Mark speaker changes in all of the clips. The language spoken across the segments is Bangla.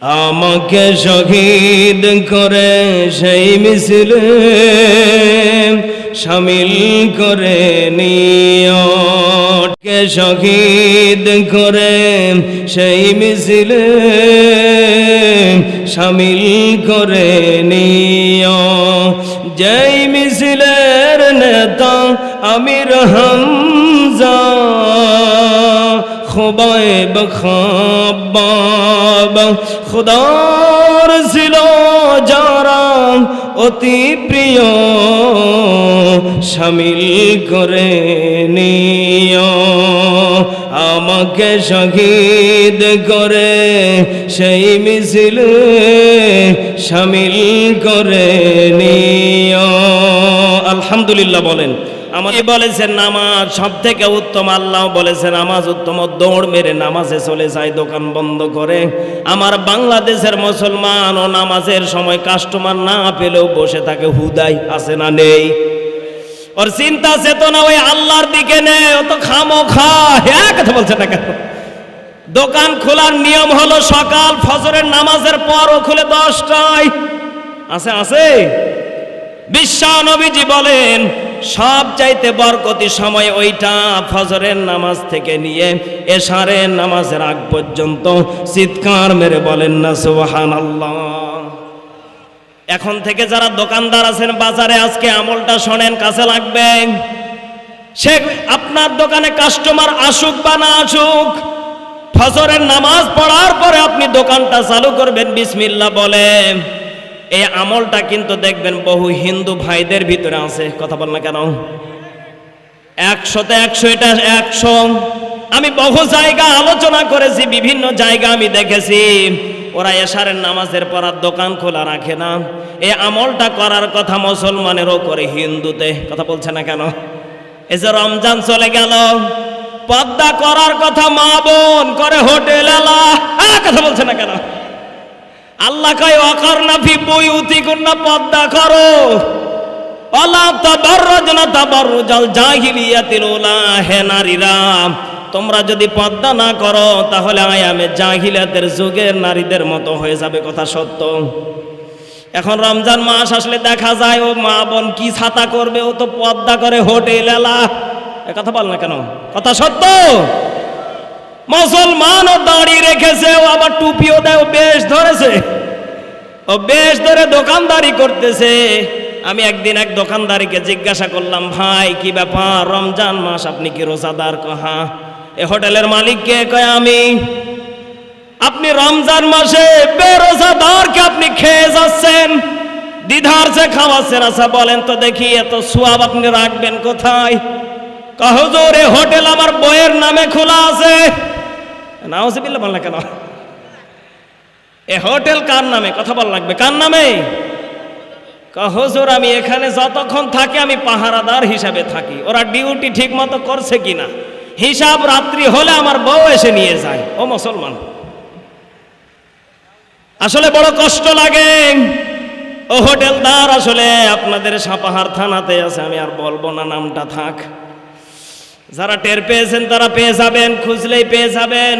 Speaker 1: আমাকে শহীদ করে সেই মিছিলে সামিল করে নিয়কে শহীদ করে সেই মিছিলে সামিল করে নিয় যেই মিছিলের নেতা আমির হামজা খোবাইব খাবাব খুদার ছিল যারা অতি প্রিয় শামিল করে নিয়। আমাকে শহীদ করে সেই মিছিল শামিল করে নিয়। আলহামদুলিল্লাহ বলেন আমাকে বলেছেন, নামাজ সব থেকে উত্তম, আল্লাহ বলেছেন, নামাজ উত্তম, দৌড় মেরে নামাজে চলে যায়, দোকান বন্ধ করে। আমার বাংলাদেশের মুসলমান ও নামাজের সময় কাস্টমার না পেলেও বসে থাকে, হুদাই, আছে না, নেই। ওর চিন্তা, চেতনা ওই আল্লাহর দিকে নেই, ও তো খামো খা হ্যাঁ কথা বলছে না কেন? দোকান খোলার নিয়ম হলো সকাল ফজরের নামাজের পর ও খুলে দশটায়। আছে আছে? বিশ্বা নবীজি বলেন সব চাইতে বরকতি সময় ওইটা ফজরের নামাজ থেকে নিয়ে এশারের নামাজের আগ পর্যন্ত চিৎকার মেরে বলেন না সুবহান এখন থেকে যারা দোকানদার আছেন, বাজারে আজকে আমলটা শোনেন কাছে লাগবে। সে আপনার দোকানে কাস্টমার আসুক বা না আসুক, ফজরের নামাজ পড়ার পরে আপনি দোকানটা চালু করবেন, বিসমিল্লাহ বলে এই আমলটা কিন্তু দেখবেন বহু হিন্দু ভাইদের ভিতরে আছে কথা বল না কেন? একশোতে একশো এটা একশো। আমি বহু জায়গা আলোচনা করেছি বিভিন্ন জায়গা আমি দেখেছি। ওরা এশারের নামাজের পর আর দোকান খোলা রাখে না। এই আমলটা করার কথা মুসলমানেরও করে হিন্দুতে কথা বলছে না কেন? এই যে রমজান চলে গেল পদ্মা করার কথা মা বোন করে হোটেল হ্যাঁ, কথা বলছে না কেন? আল্লাহ কয় অকর না ফি বই উতি না পদ্মা করো। তোমরা যদি পদ্মা না করো, তাহলে আয়ামে জাহিলিয়াতের যুগের নারীদের মতো হয়ে যাবে কথা সত্য। এখন রমজান মাস আসলে দেখা যায়, ও মা বোন কি ছাতা করবে, ও তো পদ্মা করে হোটেল এলা। কথা বল না কেন? কথা সত্য? মুসলমানও দাঁড়িয়ে রেখেছে, ও আবার টুপিও দেয় বেশ ধরেছে। ও বেশ ধরে দোকানদারি করতেছে। আমি একদিন এক দোকানদারিকে জিজ্ঞাসা করলাম, ভাই, কি ব্যাপার? রমজান মাস, আপনি কি রোজাদার? কহা এ হোটেলের মালিককে কয়, আমি। আপনি রমজান মাসে বেরোজাদারকে আপনি খেয়ে যাচ্ছেন দ্বিধার যে খাওয়াচ্ছেন। আচ্ছা বলেন তো দেখি, এত সোয়াব আপনি রাখবেন কোথায়? কহজোর হোটেল আমার বইয়ের নামে খোলা আছে। নাওজিবিল্লা বল কেন? এ হোটেল কার নামে? কথা বল লাগবে। কার নামে? হুজুর, আমি এখানে যতক্ষণ থাকি আমি পাহারাদার হিসাবে থাকি। ওরা ডিউটি ঠিক মতো করছে কিনা? হিসাব রাত্রি হলে আমার বউ এসে নিয়ে যায়। ও মুসলমান। আসলে বড় কষ্ট লাগে। ও হোটেলদার আসলে আপনাদের সাপাহার থানাতে আছে, আমি আর বলব না, নামটা থাক। যারা টের পেয়েছেন, তারা পেয়ে যাবেন, খুঁজলেই পেয়ে যাবেন।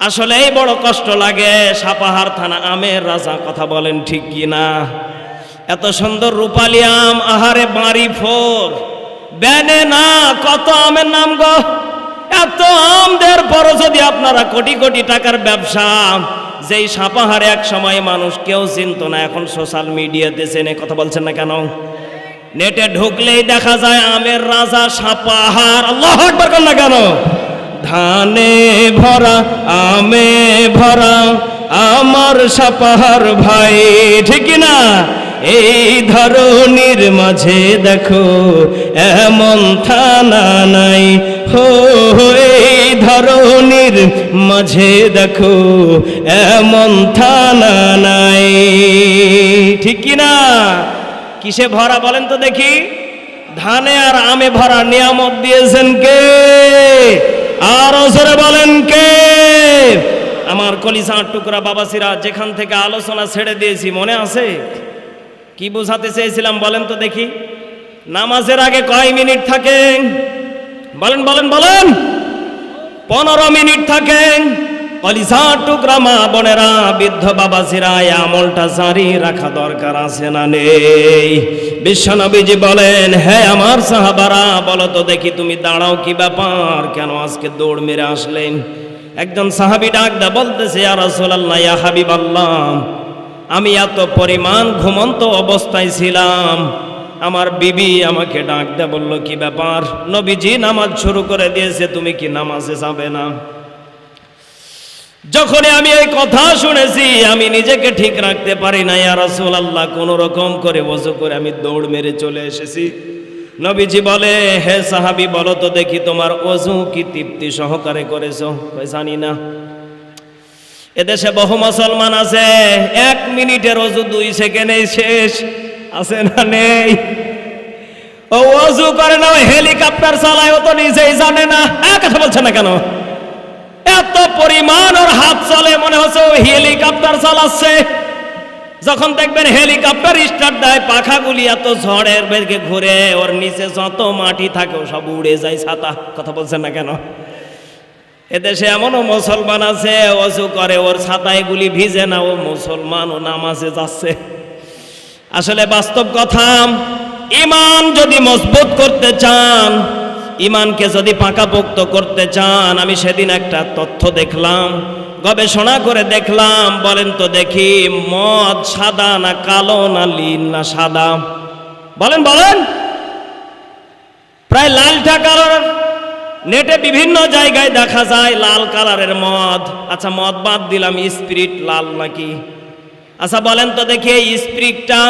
Speaker 1: আসলেই বড় কষ্ট লাগে। সাপাহার থানা আমের রাজা, কথা বলেন ঠিক কি না? এত সুন্দর রূপালি আম, আহারে বাড়ি ফোর। ব্যানে না, কত আমের নাম গো? এত আমদের পরও যদি আপনারা কোটি কোটি টাকার ব্যবসা, যেই সাপাহারে এক সময় মানুষ কেউ চিনত না, এখন সোশ্যাল মিডিয়াতে চেনে, কথা বলছেন না কেন? নেটে ঢুকলেই দেখা যায় আমের রাজা সাপাহার। আল্লাহ আকবার কর না কেন? ধানে ভরা আমে ভরা আমার সাপাহার ভাই ঠিক না? এই ধরনের মাঝে দেখো এমন থানা নাই। হো, এই ধরনের মাঝে দেখো এমন থানা নাই। ঠিক না? কিসে ভরা বলেন তো দেখি? ধানে আর আমে ভরা নিয়ামত দিয়েছেন কে? আর ওসরে বলেন কে? আমার কলিসার টুকরা বাবাসিরা, যেখান থেকে আলোচনা ছেড়ে দিয়েছি, মনে আছে? কি বোঝাতে চেয়েছিলাম বলেন তো দেখি? নামাজের আগে কয় মিনিট থাকে? বলেন বলেন বলেন। পনেরো মিনিট থাকে। কলিসার টুকরা মা বোনেরা, বৃদ্ধ বাবাজিরা এই আমলটা জারি রাখা দরকার আছে না নেই? বিশ্বনবীজি বলেন হ্যাঁ আমার সাহাবারা, বলো তো দেখি তুমি দাঁড়াও কি ব্যাপার? কেন আজকে দৌড় মেরে আসলেন? একজন সাহাবি ডাক দা বলতেছে আর রাসূলুল্লাহ, ইয়া হাবিবাল্লাহ, আমি এত পরিমাণ ঘুমন্ত অবস্থায় ছিলাম। আমার বিবি আমাকে ডাক দেয়া, বলল, কি ব্যাপার? নবীজি নামাজ শুরু করে দিয়েছে, তুমি কি নামাজে যাবে না? যখনই আমি এই কথা শুনেছি, আমি নিজেকে ঠিক রাখতে পারি না ইয়া রাসূলুল্লাহ, কোন রকম করে ওযু করে আমি দৌড় মেরে চলে এসেছি। নবীজি বলে, হে সাহাবী, বলো তো দেখি তোমার ওযু কি তৃপ্তি সহকারে করেছ? জানি না। এদেশে বহু মুসলমান আছে, এক মিনিটের অজু দুই সেকেন্ডে শেষ। আছে না নেই? ও অজু করে না হেলিকপ্টার চালায়, ও তো নিজেই জানে না। কথা বলছে না কেন? এত পরিমাণ চলে মনে হচ্ছে হেলিকপ্টার চালাচ্ছে। যখন দেখবেন হেলিকপ্টার স্টার্ট দেয়, পাখাগুলি এত ঝড়ের বেগে ঘুরে, ওর নিচে যত মাটি থাকে ও সব উড়ে যায় ছাতা। কথা বলছেন না কেন? এদেশে এমনও মুসলমান আছে, অজু করে, ওর ছাতায় গুলি ভিজে না, ও মুসলমান ও নামাজে যাচ্ছে। আসলে বাস্তব কথা, ইমান যদি মজবুত করতে চান ইমানকে যদি পাকাপোক্ত করতে চান, আমি সেদিন একটা তথ্য দেখলাম, গবেষণা করে দেখলাম, বলেন তো দেখি, মদ সাদা না কালো না লীল না সাদা? বলেন বলেন। প্রায় লালটা কালার নেটে বিভিন্ন জায়গায় দেখা যায় লাল কালারের মদ। আচ্ছা মদ বাদ দিলাম, স্পিরিট লাল নাকি? আচ্ছা বলেন তো দেখি, এই স্পিরিটটা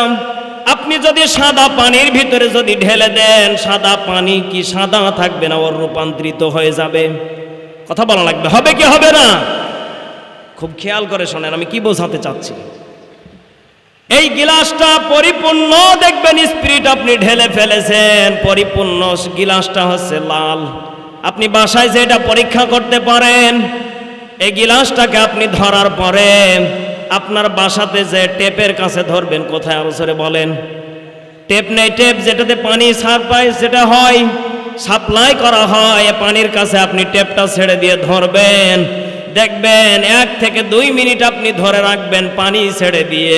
Speaker 1: আপনি যদি সাদা পানির ভিতরে যদি ঢেলে দেন, সাদা পানি কি সাদা থাকবে না? ওর রূপান্তরিত হয়ে যাবে। কথা বলা লাগবে। হবে কি হবে না? খুব খেয়াল করে শোনেন, আমি কি বোঝাতে চাচ্ছি? এই গিলাসটা পরিপূর্ণ, দেখবেন স্পিরিট আপনি ঢেলে ফেলেছেন। পরিপূর্ণ গিলাসটা হচ্ছে লাল। আপনি বাসায় যে এটা পরীক্ষা করতে পারেন, এই গিলাসটাকে আপনি ধরার পরে আপনার বাসাতে যে টেপের কাছে ধরবেন, কোথায় আরও সরে বলেন? টেপ নেই, টেপ যেটাতে পানি সাপ্লাই সেটা হয়। সাপ্লাই করা হয় পানির কাছে আপনি টেপটা ছেড়ে দিয়ে ধরবেন। দেখবেন এক থেকে দুই মিনিট আপনি ধরে রাখবেন পানি ছেড়ে দিয়ে।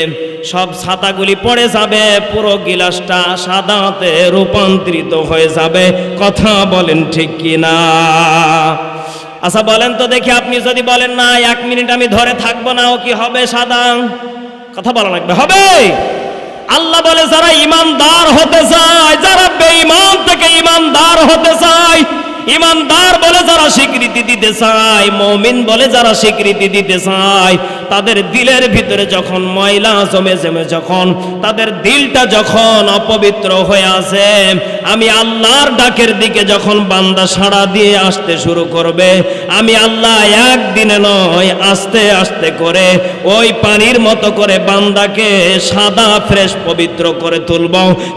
Speaker 1: সব ছাতাগুলি পড়ে যাবে, পুরো গিলাসটা সাদাতে রূপান্তরিত হয়ে যাবে। কথা বলেন ঠিক কি না আচ্ছা বলেন তো দেখি আপনি যদি বলেন, না, এক মিনিট আমি ধরে থাকব না, ও কি হবে সাদা? কথা বলা লাগবে। হবে! আল্লাহ বলে, যারা ইমানদার হতে চায়, যারা বেঈমান থেকে ইমানদার হতে চায় ইমানদার বলে যারা স্বীকৃতি দিতে চায়, মমিন বলে যারা স্বীকৃতি দিতে চায়, তাদের দিলের ভিতরে যখন ময়লা জমে জমে যখন, তাদের দিলটা যখন অপবিত্র হয়ে আছে, আমি আল্লাহর ডাকের দিকে যখন বান্দা সাড়া দিয়ে আসতে শুরু করবে, আমি আল্লাহ একদিনে নয়, আস্তে আস্তে করে ওই পানির মতো করে বান্দাকে সাদা, ফ্রেশ, পবিত্র করে তুলব।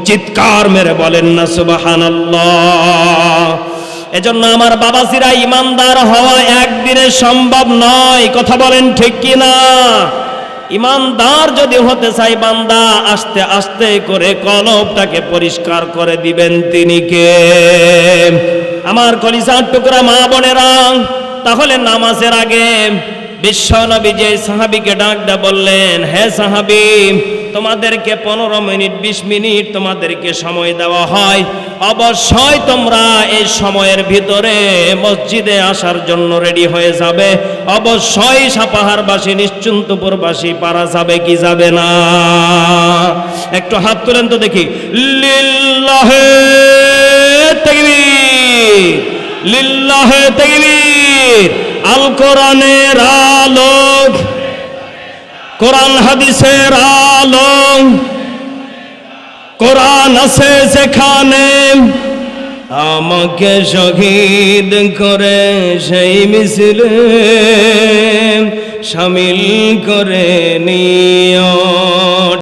Speaker 1: চিৎকার মেরে বলেন না, সুবহানাল্লাহ। এজন্য আমার বাবাসিরা ইমানদার হওয়া একদিনে সম্ভব নয়। কথা বলেন ঠিক কি না ইমানদার যদি হতে চাই বান্দা আস্তে আস্তে করে কলবটাকে পরিষ্কার করে দিবেন তিনি কে? আমার কলিসার টুকরা মা বোনেরা, তাহলে নামাজের আগে বিশ্ব নবী যে সাহাবিকে ডাক দা বললেন, হে সাহাবি তোমাদেরকে পনেরো মিনিট, বিশ মিনিট তোমাদেরকে সময় দেওয়া হয়। অবশ্যই তোমরা এই সময়ের ভিতরে মসজিদে আসার জন্য রেডি হয়ে যাবে। অবশ্যই সাপাহারবাসী, নিশ্চিন্তপুরবাসী, পারা যাবে কি যাবে না? একটু হাত তুলেন তো দেখি। লিল্লাহে তাকবীর লিল্লাহে তাকবীর, আল কোরআনের আলোক কোরআন হাদিসের আলো। কোরআন আছে যেখানে আমাকে শহীদ করে সেই মিছিলে সামিল করে নিয়